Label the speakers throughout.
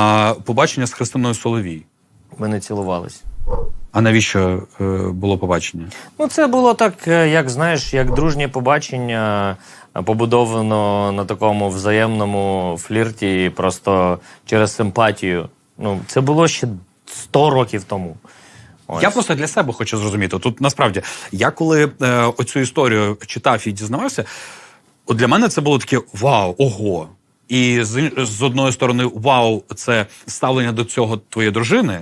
Speaker 1: А побачення з Христиною Соловій.
Speaker 2: Ми не цілувались.
Speaker 1: А навіщо е, було побачення?
Speaker 2: Ну, це було так, е, як знаєш, як дружнє побачення, е, побудовано на такому взаємному флірті, просто через симпатію. Ну, це було ще 100 років тому. Ось.
Speaker 1: Я просто для себе хочу зрозуміти. Тут насправді я коли е, оцю історію читав і дізнавався, от для мене це було таке вау, ого. І з, з одної сторони, вау, це ставлення до цього твоєї дружини,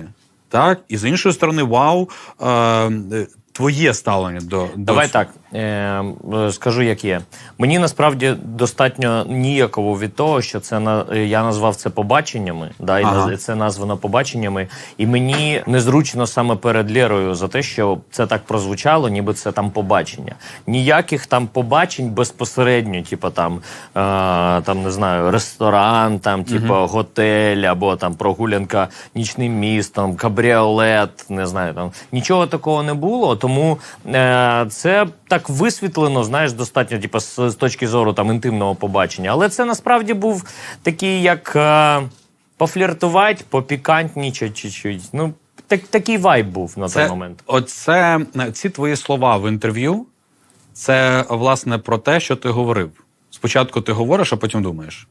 Speaker 1: так? І з іншої сторони, вау, е, е, твоє ставлення до,
Speaker 2: Давай
Speaker 1: цього.
Speaker 2: так скажу, як є. Мені насправді достатньо ніяково від того, що це на е, я назвав це побаченнями. Да, і
Speaker 1: Ага.
Speaker 2: це названо побаченнями. І мені незручно саме перед Лєрою за те, що це так прозвучало, ніби це там побачення. Ніяких там побачень безпосередньо, типу там, е, там не знаю, ресторан, там, типу, готель або там прогулянка нічним містом, кабріолет, не знаю, там нічого такого не було. Тому е, це так висвітлено, знаєш, достатньо, типу, з, з точки зору там інтимного побачення. Але це насправді був такий, як е, пофліртувати, попікантнічати чуть-чуть. Ну, так, такий вайб був на той
Speaker 1: це,
Speaker 2: момент.
Speaker 1: Оце е, ці твої слова в інтерв'ю, це власне про те, що ти говорив. Спочатку ти говориш, а потім думаєш.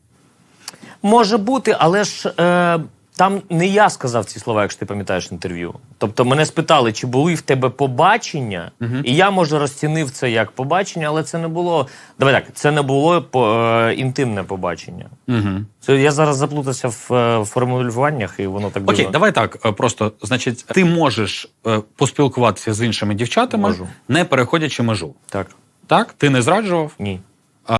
Speaker 2: Може бути, але ж е, там не я сказав ці слова, якщо ти пам'ятаєш інтерв'ю. Тобто мене спитали, чи були в тебе побачення, і я може розцінив це як побачення, але це не було. Давай так, це не було по, е, інтимне побачення.
Speaker 1: Угу.
Speaker 2: Це я зараз заплутався в е, формулюваннях, і воно так
Speaker 1: Окей,
Speaker 2: дивно.
Speaker 1: давай так. е, Просто значить, ти можеш е, поспілкуватися з іншими дівчатами,
Speaker 2: Можу.
Speaker 1: не переходячи межу.
Speaker 2: Так,
Speaker 1: Так? Ти не зраджував?
Speaker 2: ні.